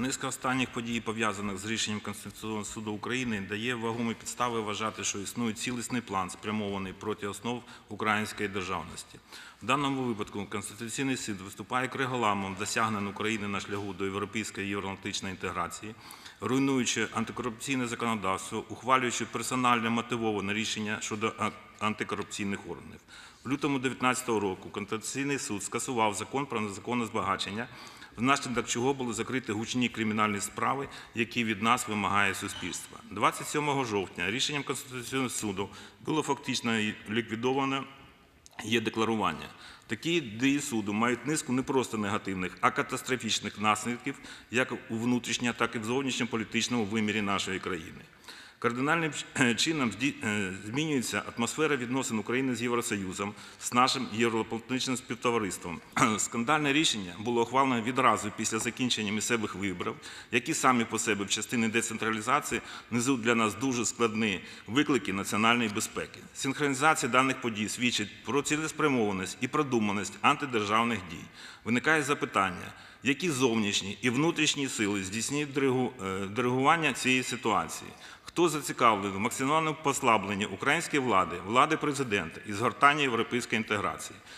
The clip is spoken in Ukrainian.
Низка останніх подій, пов'язаних з рішенням Конституційного суду України, дає вагомі підстави вважати, що існує цілісний план, спрямований проти основ української державності. В даному випадку Конституційний суд виступає криголамом досягнень України на шляху до європейської і євроатлантичної інтеграції, руйнуючи антикорупційне законодавство, ухвалюючи персонально мотивоване рішення щодо антикорупційних органів. В лютому 2019 року Конституційний суд скасував закон про незаконне збагачення, внаслідок чого були закриті гучні кримінальні справи, які від нас вимагає суспільство. 27 жовтня рішенням Конституційного суду було фактично ліквідовано є декларування. Такі дії суду мають низку не просто негативних, а катастрофічних наслідків як у внутрішньо, так і в зовнішньополітичному вимірі нашої країни. Кардинальним е, чином е, змінюється атмосфера відносин України з Євросоюзом, з нашим європолітичним співтовариством. Скандальне рішення було ухвалено відразу після закінчення місцевих виборів, які самі по себе в частині децентралізації несуть для нас дуже складні виклики національної безпеки. Синхронізація даних подій свідчить про цілеспрямованість і продуманість антидержавних дій. Виникає запитання, які зовнішні і внутрішні сили здійснюють е, диригування цієї ситуації. Хто зацікавлений в максимальному послабленні української влади, влади президента і згортання європейської інтеграції?